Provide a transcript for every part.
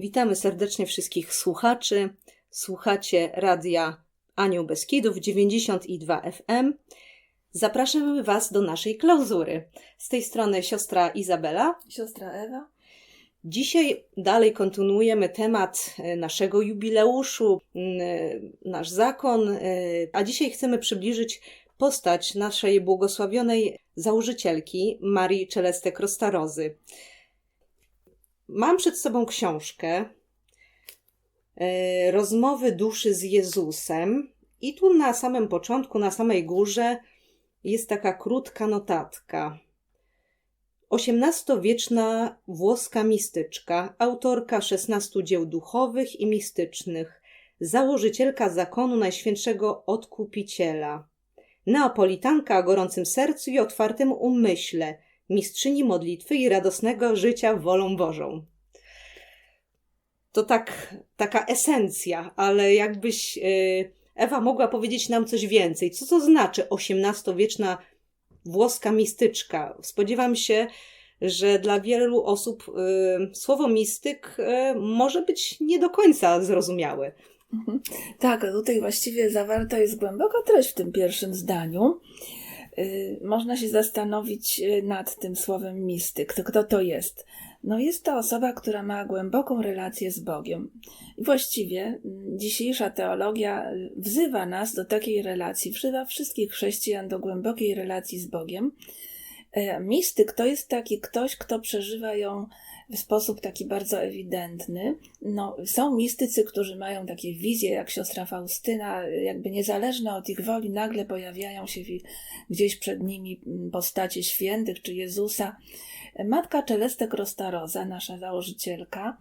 Witamy serdecznie wszystkich słuchaczy. Słuchacie radia Anioł Beskidów 92 FM. Zapraszamy Was do naszej klauzury. Z tej strony siostra Izabela. Siostra Ewa. Dzisiaj dalej kontynuujemy temat e, naszego jubileuszu, nasz zakon, e, a dzisiaj chcemy przybliżyć postać naszej błogosławionej założycielki Marii Czelestek Rostarozy. Mam przed sobą książkę Rozmowy duszy z Jezusem. I tu na samym początku, na samej górze jest taka krótka notatka. XVIII-wieczna włoska mistyczka, autorka XVI dzieł duchowych i mistycznych, założycielka zakonu Najświętszego Odkupiciela, neapolitanka o gorącym sercu i otwartym umyśle, mistrzyni modlitwy i radosnego życia wolą Bożą. To tak, taka esencja, ale jakbyś yy, Ewa mogła powiedzieć nam coś więcej. Co to znaczy XVIII-wieczna włoska mistyczka? Spodziewam się, że dla wielu osób y, słowo mistyk y, może być nie do końca zrozumiałe. Mhm. Tak, tutaj właściwie zawarta jest głęboka treść w tym pierwszym zdaniu. Y, można się zastanowić y, nad tym słowem mistyk. To kto to jest? No jest to osoba, która ma głęboką relację z Bogiem. Właściwie mm, dzisiejsza teologia y, wzywa nas do takiej relacji, wzywa wszystkich chrześcijan do głębokiej relacji z Bogiem. E, mistyk to jest taki ktoś, kto przeżywa ją w sposób taki bardzo ewidentny. No, są mistycy, którzy mają takie wizje, jak siostra Faustyna, jakby niezależne od ich woli, nagle pojawiają się gdzieś przed nimi postacie świętych czy Jezusa. Matka Czelestek Rostaroza, nasza założycielka,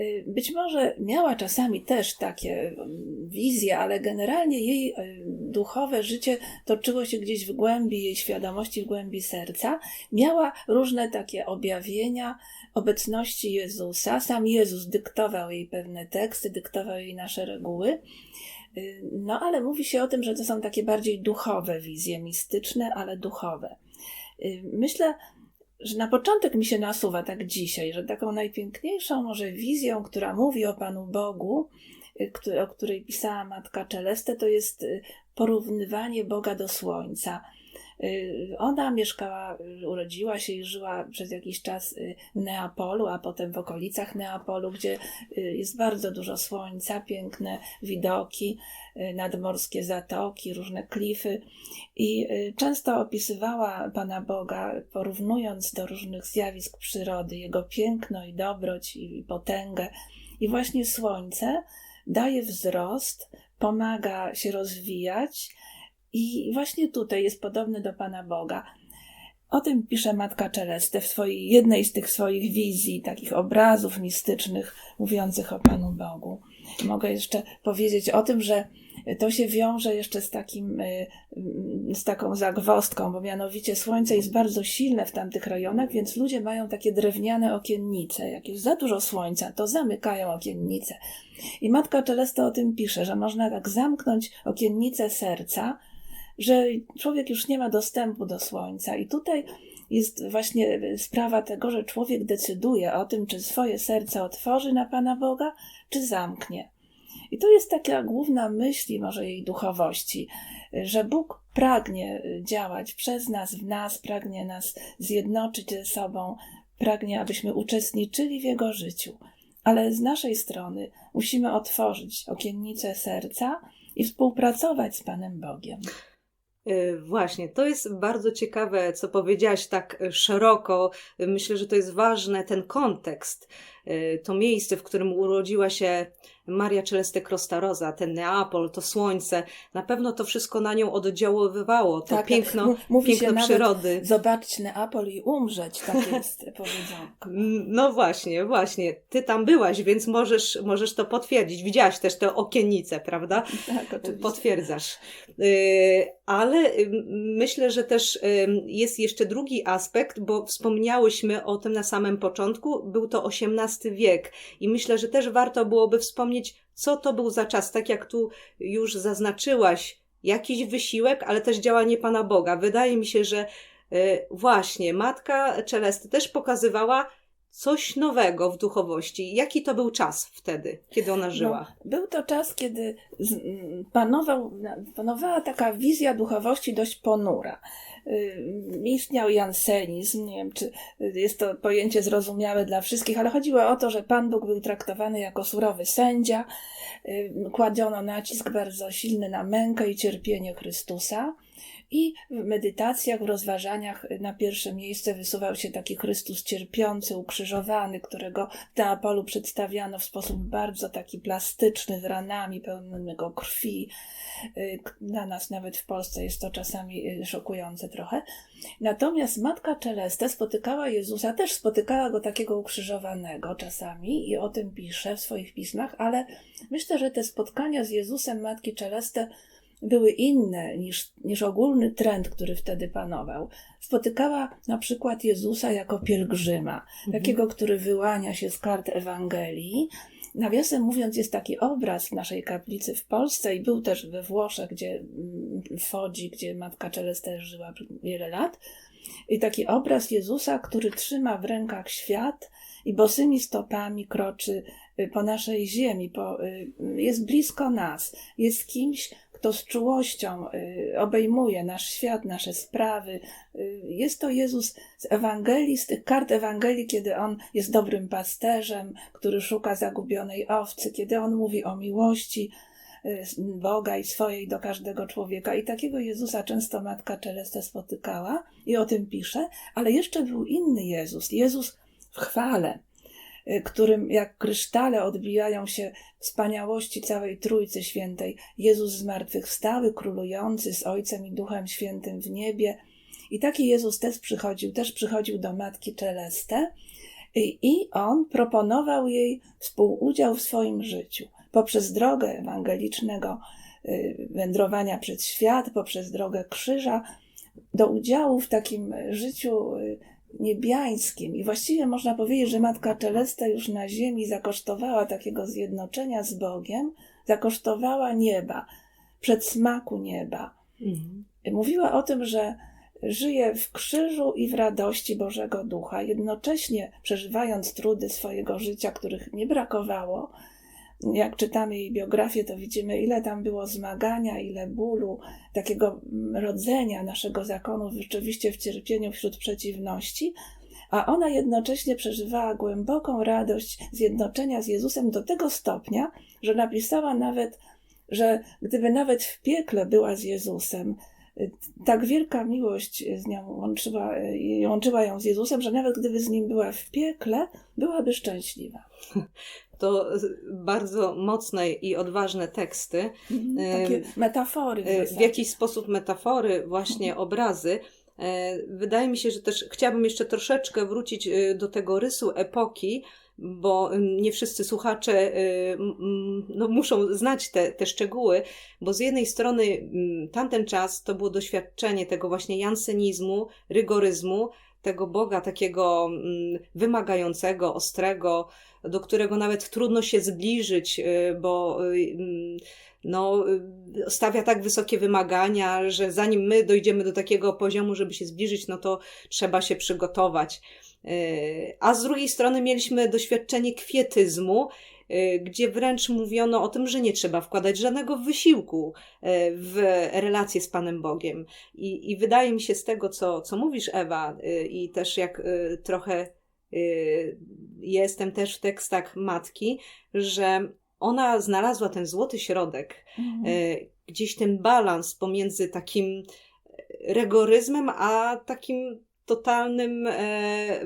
y, być może miała czasami też takie mm, wizje, ale generalnie jej y, duchowe życie toczyło się gdzieś w głębi jej świadomości, w głębi serca. Miała różne takie objawienia obecności Jezusa. Sam Jezus dyktował jej pewne teksty, dyktował jej nasze reguły. Y, no ale mówi się o tym, że to są takie bardziej duchowe wizje, mistyczne, ale duchowe. Myślę, że na początek mi się nasuwa tak dzisiaj, że taką najpiękniejszą może wizją, która mówi o Panu Bogu, y, o której pisała matka Czeleste, to jest y, porównywanie Boga do słońca. Y, ona mieszkała, urodziła się i żyła przez jakiś czas w Neapolu, a potem w okolicach Neapolu, gdzie jest bardzo dużo słońca, piękne widoki, nadmorskie zatoki, różne klify. I często opisywała Pana Boga, porównując do różnych zjawisk przyrody, jego piękno i dobroć i potęgę. I właśnie słońce daje wzrost, pomaga się rozwijać, i właśnie tutaj jest podobny do Pana Boga. O tym pisze Matka Czeleste w swojej, jednej z tych swoich wizji, takich obrazów mistycznych mówiących o Panu Bogu. Mogę jeszcze powiedzieć o tym, że to się wiąże jeszcze z, takim, y, z taką zagwostką, bo mianowicie słońce jest bardzo silne w tamtych rejonach, więc ludzie mają takie drewniane okiennice. Jak jest za dużo słońca, to zamykają okiennice. I matka Czelesta o tym pisze, że można tak zamknąć okiennice serca, że człowiek już nie ma dostępu do słońca. I tutaj jest właśnie sprawa tego, że człowiek decyduje o tym, czy swoje serce otworzy na Pana Boga, czy zamknie. I to jest taka główna myśl może jej duchowości, że Bóg pragnie działać przez nas, w nas, pragnie nas zjednoczyć ze sobą, pragnie, abyśmy uczestniczyli w Jego życiu. Ale z naszej strony musimy otworzyć okiennice serca i współpracować z Panem Bogiem. E, właśnie, to jest bardzo ciekawe, co powiedziałaś tak szeroko. Myślę, że to jest ważne, ten kontekst, to miejsce, w którym urodziła się Maria Celeste Rosa, ten Neapol, to słońce, na pewno to wszystko na nią oddziaływało, to tak, piękno, mówi piękno się przyrody. Nawet, zobaczyć Neapol i umrzeć, tak jest powiedzonko. No właśnie, właśnie. Ty tam byłaś, więc możesz, możesz to potwierdzić. Widziałaś też te okiennice, prawda? Tak, oczywiście. Potwierdzasz. Y, ale y, myślę, że też y, jest jeszcze drugi aspekt, bo wspomniałyśmy o tym na samym początku. Był to XVIII wiek i myślę, że też warto byłoby wspomnieć, co to był za czas, tak jak tu już zaznaczyłaś, jakiś wysiłek, ale też działanie Pana Boga. Wydaje mi się, że y, właśnie matka Czelesty też pokazywała, coś nowego w duchowości. Jaki to był czas wtedy, kiedy ona żyła? No, był to czas, kiedy z, m, panował, panowała taka wizja duchowości dość ponura. Y, Istniał jansenizm, nie wiem, czy jest to pojęcie zrozumiałe dla wszystkich, ale chodziło o to, że Pan Bóg był traktowany jako surowy sędzia. Y, Kładziono nacisk bardzo silny na mękę i cierpienie Chrystusa. I w medytacjach, w rozważaniach na pierwsze miejsce wysuwał się taki Chrystus cierpiący, ukrzyżowany, którego w Neapolu przedstawiano w sposób bardzo taki plastyczny, z ranami pełnymi krwi. Y, Dla nas nawet w Polsce jest to czasami y, szokujące trochę. Natomiast matka Celeste spotykała Jezusa, też spotykała go takiego ukrzyżowanego czasami i o tym pisze w swoich pismach, ale myślę, że te spotkania z Jezusem matki Celeste były inne niż, niż ogólny trend, który wtedy panował. Spotykała na przykład Jezusa jako pielgrzyma, takiego, który wyłania się z kart Ewangelii. Nawiasem mówiąc, jest taki obraz w naszej kaplicy w Polsce i był też we Włoszech, gdzie mm, w Fodzi, gdzie matka Celeste żyła wiele lat. I taki obraz Jezusa, który trzyma w rękach świat i bosymi stopami kroczy y, po naszej ziemi, po, y, jest blisko nas, jest kimś, kto z czułością y, obejmuje nasz świat, nasze sprawy. Y, Jest to Jezus z Ewangelii, z tych kart Ewangelii, kiedy On jest dobrym pasterzem, który szuka zagubionej owcy, kiedy On mówi o miłości y, Boga i swojej do każdego człowieka. I takiego Jezusa często Matka Celeste spotykała i o tym pisze, ale jeszcze był inny Jezus, Jezus w chwale którym jak krysztale odbijają się wspaniałości całej Trójcy Świętej. Jezus zmartwychwstały, królujący z Ojcem i Duchem Świętym w niebie. I taki Jezus też przychodził, też przychodził do Matki Celeste i, i on proponował jej współudział w swoim życiu poprzez drogę ewangelicznego y, wędrowania przez świat, poprzez drogę krzyża, do udziału w takim życiu y, niebiańskim. I właściwie można powiedzieć, że Matka Celeste już na ziemi zakosztowała takiego zjednoczenia z Bogiem, zakosztowała nieba, przedsmaku nieba. Mhm. Mówiła o tym, że żyje w krzyżu i w radości Bożego Ducha, jednocześnie przeżywając trudy swojego życia, których nie brakowało. Jak czytamy jej biografię, to widzimy, ile tam było zmagania, ile bólu, takiego rodzenia naszego zakonu rzeczywiście w cierpieniu wśród przeciwności, a ona jednocześnie przeżywała głęboką radość zjednoczenia z Jezusem do tego stopnia, że napisała nawet, że gdyby nawet w piekle była z Jezusem, tak wielka miłość z nią łączyła, łączyła ją z Jezusem, że nawet gdyby z nim była w piekle, byłaby szczęśliwa. To bardzo mocne i odważne teksty. Takie metafory. W, E, w jakiś sposób metafory, właśnie obrazy. E, Wydaje mi się, że też chciałabym jeszcze troszeczkę wrócić e, do tego rysu epoki, bo nie wszyscy słuchacze no, muszą znać te, te szczegóły, bo z jednej strony tamten czas to było doświadczenie tego właśnie jansenizmu, rygoryzmu, tego Boga takiego mm, wymagającego, ostrego, do którego nawet trudno się zbliżyć, y, bo y, mm, no, y, stawia tak wysokie wymagania, że zanim my dojdziemy do takiego poziomu, żeby się zbliżyć, no to trzeba się przygotować. A z drugiej strony mieliśmy doświadczenie kwietyzmu, gdzie wręcz mówiono o tym, że nie trzeba wkładać żadnego wysiłku y, w relacje z Panem Bogiem. I, i wydaje mi się z tego, co, co mówisz, Ewa, y, i też jak y, trochę y, jestem też w tekstach matki, że ona znalazła ten złoty środek, Mhm. y, gdzieś ten balans pomiędzy takim rygoryzmem, a takim totalnym e,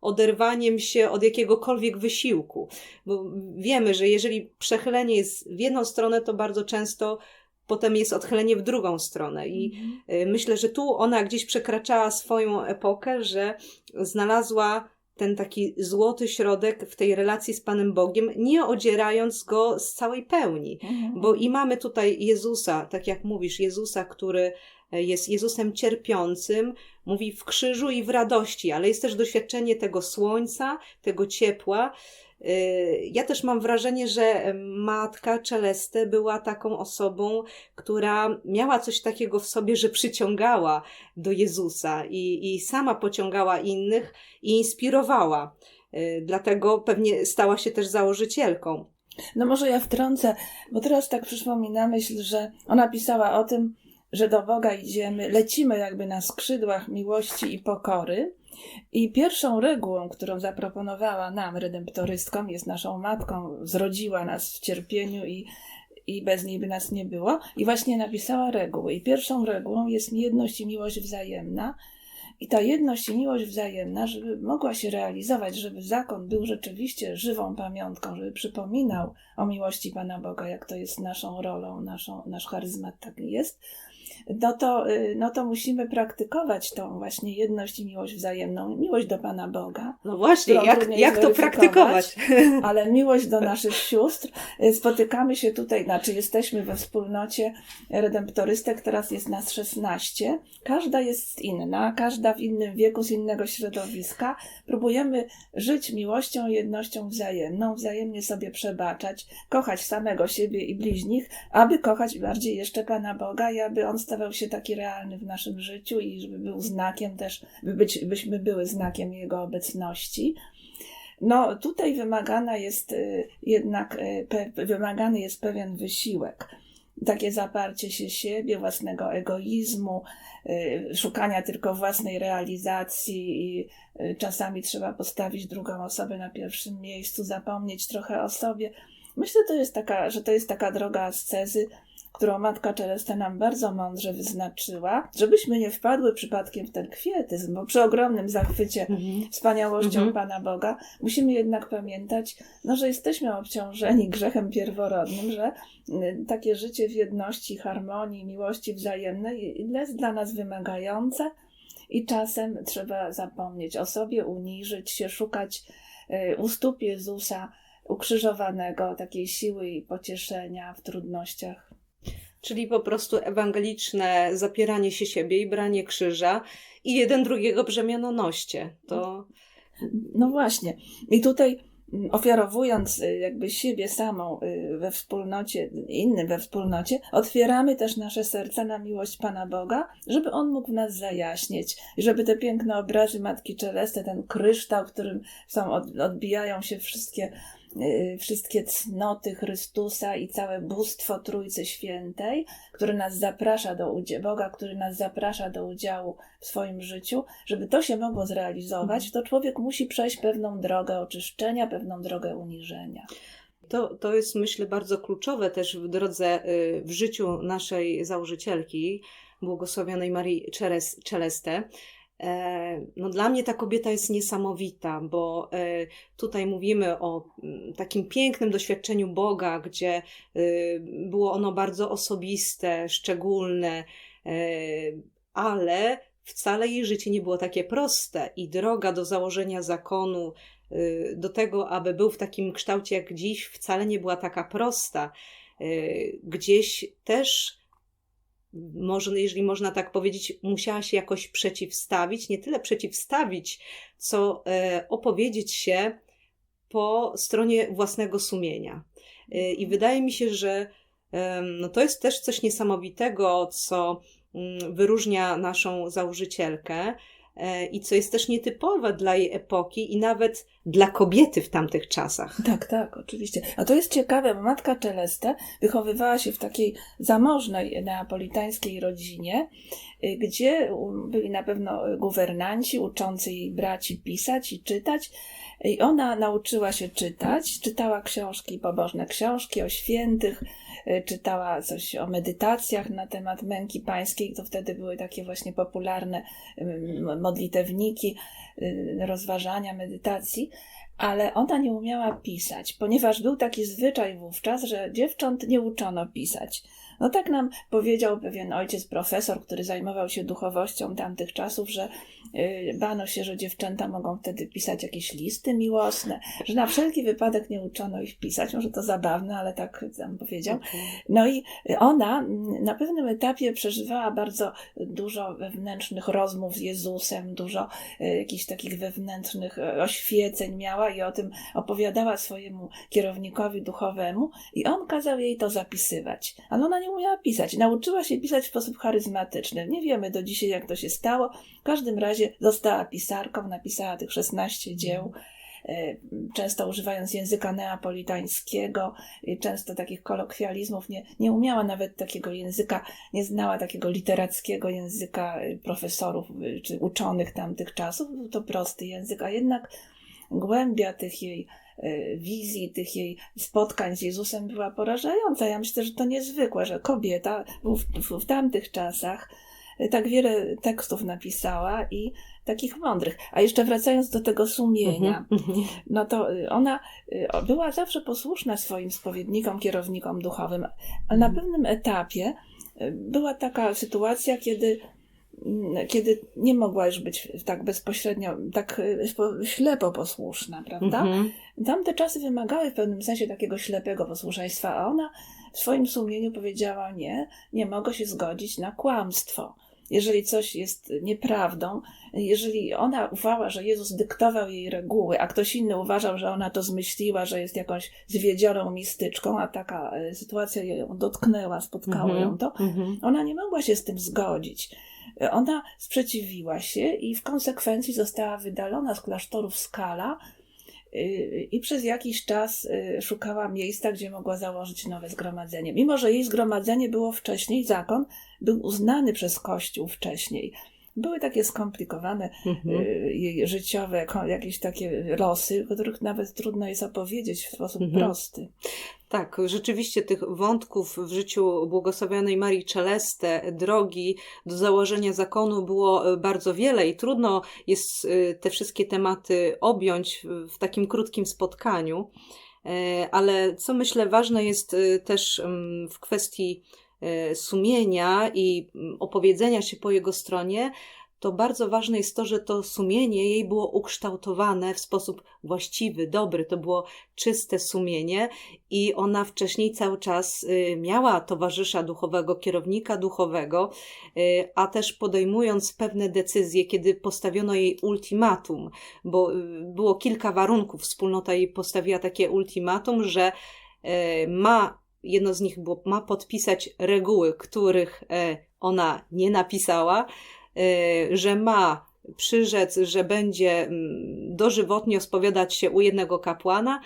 oderwaniem się od jakiegokolwiek wysiłku. Bo wiemy, że jeżeli przechylenie jest w jedną stronę, to bardzo często potem jest odchylenie w drugą stronę. I y, myślę, że tu ona gdzieś przekraczała swoją epokę, że znalazła ten taki złoty środek w tej relacji z Panem Bogiem, nie odzierając go z całej pełni. Mhm. Bo i mamy tutaj Jezusa, tak jak mówisz, Jezusa, który e, jest Jezusem cierpiącym, mówi w krzyżu i w radości, ale jest też doświadczenie tego słońca, tego ciepła. Y, Ja też mam wrażenie, że matka Celeste była taką osobą, która miała coś takiego w sobie, że przyciągała do Jezusa i, i sama pociągała innych i inspirowała. Y, Dlatego pewnie stała się też założycielką. No może ja wtrącę, bo teraz tak przyszło mi na myśl, że ona pisała o tym, że do Boga idziemy, lecimy jakby na skrzydłach miłości i pokory. I pierwszą regułą, którą zaproponowała nam, redemptorystkom, jest naszą matką, zrodziła nas w cierpieniu i, i bez niej by nas nie było. I właśnie napisała reguły. I pierwszą regułą jest jedność i miłość wzajemna. I ta jedność i miłość wzajemna, żeby mogła się realizować, żeby zakon był rzeczywiście żywą pamiątką, żeby przypominał o miłości Pana Boga, jak to jest naszą rolą, naszą, nasz charyzmat taki jest, no to, y, no to musimy praktykować tą właśnie jedność i miłość wzajemną, miłość do Pana Boga, No właśnie, jak, jak to praktykować? ale miłość do naszych sióstr. Y, Spotykamy się tutaj, znaczy jesteśmy we wspólnocie redemptorystek, teraz jest nas 16. Każda jest inna, każda w innym wieku, z innego środowiska. Próbujemy żyć miłością, jednością wzajemną, wzajemnie sobie przebaczać, kochać samego siebie i bliźnich, aby kochać bardziej jeszcze Pana Boga i aby On stawał się taki realny w naszym życiu i żeby był znakiem też, by być, byśmy były znakiem Jego obecności. No, tutaj wymagana jest y, jednak, y, wymagany jest pewien wysiłek. Takie zaparcie się siebie, własnego egoizmu, y, szukania tylko własnej realizacji i czasami trzeba postawić drugą osobę na pierwszym miejscu, zapomnieć trochę o sobie. Myślę, to jest taka, że to jest taka droga ascezy, którą Matka Celesta nam bardzo mądrze wyznaczyła, żebyśmy nie wpadły przypadkiem w ten kwietyzm, bo przy ogromnym zachwycie wspaniałością Mhm. Pana Boga, musimy jednak pamiętać, no, że jesteśmy obciążeni grzechem pierworodnym, że y, takie życie w jedności, harmonii, miłości wzajemnej jest dla nas wymagające i czasem trzeba zapomnieć o sobie, uniżyć się, szukać y, u stóp Jezusa ukrzyżowanego takiej siły i pocieszenia w trudnościach. Czyli po prostu ewangeliczne zapieranie się siebie i branie krzyża i jeden drugiego brzemiano noście. To No właśnie. I tutaj mm, ofiarowując y, jakby siebie samą y, we wspólnocie, innym we wspólnocie, otwieramy też nasze serca na miłość Pana Boga, żeby On mógł nas zajaśnieć, żeby te piękne obrazy Matki Celesty, ten kryształ, którym są, od, odbijają się wszystkie, wszystkie cnoty Chrystusa i całe bóstwo Trójcy Świętej, które nas zaprasza do udziału, Boga, który nas zaprasza do udziału w swoim życiu, żeby to się mogło zrealizować, to człowiek musi przejść pewną drogę oczyszczenia, pewną drogę uniżenia. To, to jest, myślę, bardzo kluczowe też w drodze, y, w życiu naszej założycielki, błogosławionej Marii Czeres- Celeste. E, No dla mnie ta kobieta jest niesamowita, bo e, tutaj mówimy o mm, takim pięknym doświadczeniu Boga, gdzie y, było ono bardzo osobiste, szczególne, e, ale wcale jej życie nie było takie proste i droga do założenia zakonu, y, do tego, aby był w takim kształcie jak dziś, wcale nie była taka prosta. Gdzieś też, może, jeżeli można tak powiedzieć, musiała się jakoś przeciwstawić, nie tyle przeciwstawić, co e, opowiedzieć się po stronie własnego sumienia. Y, I wydaje mi się, że no to jest też coś niesamowitego, co mm, wyróżnia naszą założycielkę e, i co jest też nietypowe dla jej epoki i nawet dla kobiety w tamtych czasach. Tak, tak, oczywiście. A to jest ciekawe, bo matka Celeste wychowywała się w takiej zamożnej neapolitańskiej rodzinie, y, gdzie byli na pewno guwernanci uczący jej braci pisać i czytać. I ona nauczyła się czytać, czytała książki, pobożne książki o świętych, czytała coś o medytacjach na temat męki pańskiej. To wtedy były takie właśnie popularne ym, modlitewniki, y, rozważania, medytacji ale ona nie umiała pisać, ponieważ był taki zwyczaj wówczas, że dziewcząt nie uczono pisać. No tak nam powiedział pewien ojciec profesor, który zajmował się duchowością tamtych czasów, że y, bano się, że dziewczęta mogą wtedy pisać jakieś listy miłosne, że na wszelki wypadek nie uczono ich pisać. Może to zabawne, ale tak tam powiedział. No i ona mm, na pewnym etapie przeżywała bardzo dużo wewnętrznych rozmów z Jezusem, dużo e, jakichś takich wewnętrznych e, oświeceń miała i o tym opowiadała swojemu kierownikowi duchowemu i on kazał jej to zapisywać. Ale ona nie umiała pisać. Nauczyła się pisać w sposób charyzmatyczny. Nie wiemy do dzisiaj, jak to się stało. W każdym razie została pisarką, napisała tych 16 dzieł e, często używając języka neapolitańskiego, i często takich kolokwializmów, nie, nie umiała nawet takiego języka, nie znała takiego literackiego języka y, profesorów czy uczonych tamtych czasów. Był to prosty język, a jednak głębia tych jej wizji, tych jej spotkań z Jezusem była porażająca. Ja myślę, że to niezwykłe, że kobieta w, w, w tamtych czasach y, tak wiele tekstów napisała i takich mądrych. A jeszcze wracając do tego sumienia, Mhm, mhm. no to y, ona y, była zawsze posłuszna swoim spowiednikom, kierownikom duchowym, ale na pewnym etapie y, była taka sytuacja, kiedy, kiedy nie mogła już być tak bezpośrednio, tak spo- ślepo posłuszna, prawda? Mhm. Tamte czasy wymagały w pewnym sensie takiego ślepego posłuszeństwa, a ona w swoim sumieniu powiedziała: Nie, nie mogę się zgodzić na kłamstwo. Jeżeli coś jest nieprawdą, jeżeli ona uważała, że Jezus dyktował jej reguły, a ktoś inny uważał, że ona to zmyśliła, że jest jakąś zwiedzioną mistyczką, a taka e, sytuacja ją dotknęła, spotkało ją to, Mhm. ona nie mogła się z tym zgodzić. Ona sprzeciwiła się i w konsekwencji została wydalona z klasztoru w Skala y, i przez jakiś czas y, szukała miejsca, gdzie mogła założyć nowe zgromadzenie. Mimo, że jej zgromadzenie było wcześniej, zakon był uznany przez Kościół wcześniej. Były takie skomplikowane Mhm. y, jej życiowe, jakieś takie losy, o których nawet trudno jest opowiedzieć w sposób Mhm. prosty. Tak, rzeczywiście tych wątków w życiu błogosławionej Marii Celeste, drogi do założenia zakonu było e, bardzo wiele i trudno jest e, te wszystkie tematy objąć w- takim krótkim spotkaniu. Ale co myślę ważne jest też mm, w kwestii sumienia i mm, opowiedzenia się po jego stronie, to bardzo ważne jest to, że to sumienie jej było ukształtowane w sposób właściwy, dobry. To było czyste sumienie i ona wcześniej cały czas y, miała towarzysza duchowego, kierownika duchowego, y, a też podejmując pewne decyzje, kiedy postawiono jej ultimatum, bo y, było kilka warunków, wspólnota jej postawiła takie ultimatum, że y, ma, jedno z nich ma podpisać reguły, których e, ona nie napisała, y, że ma przyrzec, że będzie mm, dożywotnio spowiadać się u jednego kapłana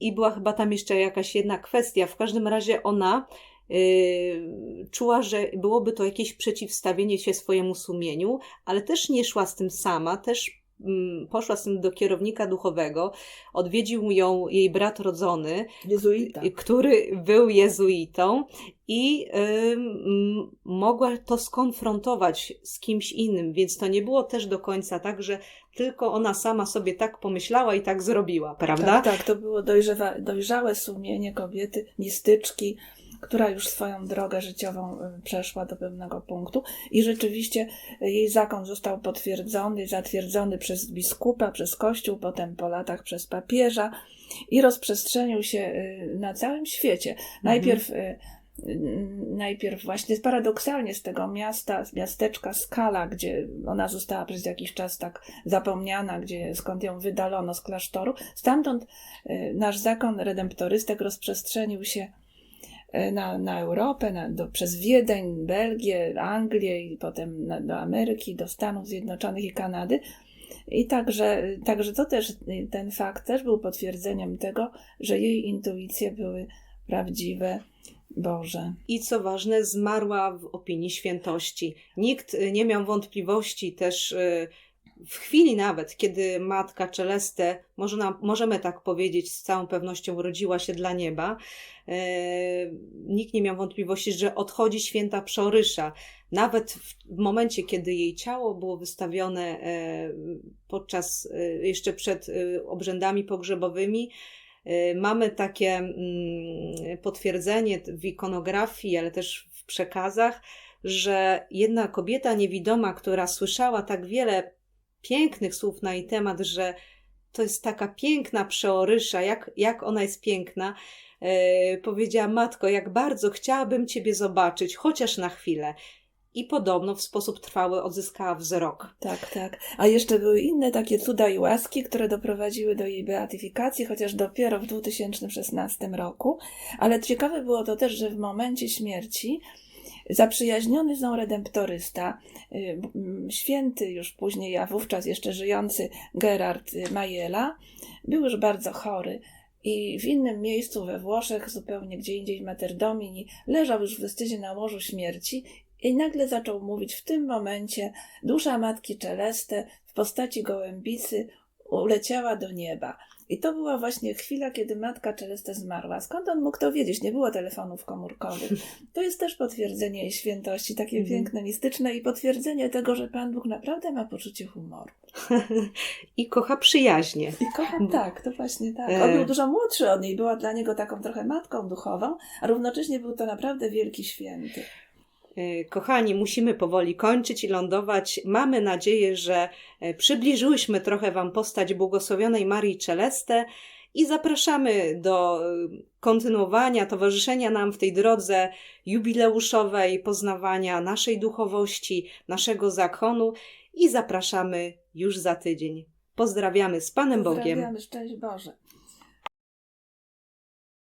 i była chyba tam jeszcze jakaś jedna kwestia. W każdym razie ona yy, czuła, że byłoby to jakieś przeciwstawienie się swojemu sumieniu, ale też nie szła z tym sama, też poszła z tym do kierownika duchowego. Odwiedził ją jej brat rodzony, Jezuita. który był jezuitą i ym, mogła to skonfrontować z kimś innym, więc to nie było też do końca tak, że tylko ona sama sobie tak pomyślała i tak zrobiła, prawda? Tak, tak, to było dojrzewa, dojrzałe sumienie kobiety, mistyczki, która już swoją drogę życiową y, przeszła do pewnego punktu i rzeczywiście y, jej zakon został potwierdzony, zatwierdzony przez biskupa, przez kościół, potem po latach przez papieża i rozprzestrzenił się y, na całym świecie. Najpierw y, y, Najpierw właśnie paradoksalnie z tego miasta, z miasteczka Skala, gdzie ona została przez jakiś czas tak zapomniana, gdzie skąd ją wydalono z klasztoru, stamtąd nasz zakon redemptorystek rozprzestrzenił się na, na Europę, na, do, przez Wiedeń, Belgię, Anglię i potem na, do Ameryki, do Stanów Zjednoczonych i Kanady. I także, także to też, y, ten fakt też był potwierdzeniem tego, że jej intuicje były prawdziwe, Boże. I co ważne, zmarła w opinii świętości. Nikt y, nie miał wątpliwości też y, w chwili nawet, kiedy matka Celeste, można, możemy tak powiedzieć, z całą pewnością urodziła się dla nieba, e, nikt nie miał wątpliwości, że odchodzi święta Przorysza. Nawet w, w momencie, kiedy jej ciało było wystawione e, podczas, e, jeszcze przed e, obrzędami pogrzebowymi, y, mamy takie mm, potwierdzenie w ikonografii, ale też w przekazach, że jedna kobieta niewidoma, która słyszała tak wiele pięknych słów na jej temat, że to jest taka piękna przeorysza, jak, jak ona jest piękna, e, powiedziała: Matko, jak bardzo chciałabym Ciebie zobaczyć, chociaż na chwilę. I podobno w sposób trwały odzyskała wzrok. Tak, tak. A jeszcze były inne takie cuda i łaski, które doprowadziły do jej beatyfikacji, chociaż dopiero w 2016 roku. Ale ciekawe było to też, że w momencie śmierci zaprzyjaźniony z nią redemptorysta, y, święty już później, a wówczas jeszcze żyjący Gerard Majela, był już bardzo chory. I w innym miejscu we Włoszech, zupełnie gdzie indziej w Materdomini, leżał już w wystydzie na łożu śmierci i nagle zaczął mówić w tym momencie dusza matki Celeste w postaci gołębicy uleciała do nieba. I to była właśnie chwila, kiedy matka Celeste zmarła. Skąd on mógł to wiedzieć? Nie było telefonów komórkowych. To jest też potwierdzenie jej świętości, takie Mhm. piękne, mistyczne i potwierdzenie tego, że Pan Bóg naprawdę ma poczucie humoru. I kocha przyjaźnie. I kocham tak, to właśnie tak. E. On był dużo młodszy od niej, była dla niego taką trochę matką duchową, a równocześnie był to naprawdę wielki święty. E, Kochani, musimy powoli kończyć i lądować. Mamy nadzieję, że e, przybliżyłyśmy trochę Wam postać błogosławionej Marii Celeste i zapraszamy do e, kontynuowania, towarzyszenia nam w tej drodze jubileuszowej, poznawania naszej duchowości, naszego zakonu i zapraszamy już za tydzień. Pozdrawiamy z Panem Bogiem. Pozdrawiamy, szczęść Boże.